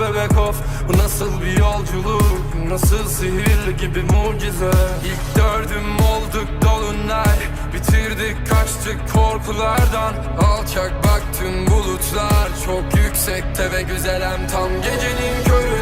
bebek of. Bu nasıl bir yolculuk? Nasıl sihirli gibi mucize? İlk dördüm olduk dolunay. Bitirdik kaçtık korkulardan. Alçak bak tüm bulutlar. Çok yüksekte ve güzelem Tam gecenin gökyüzünde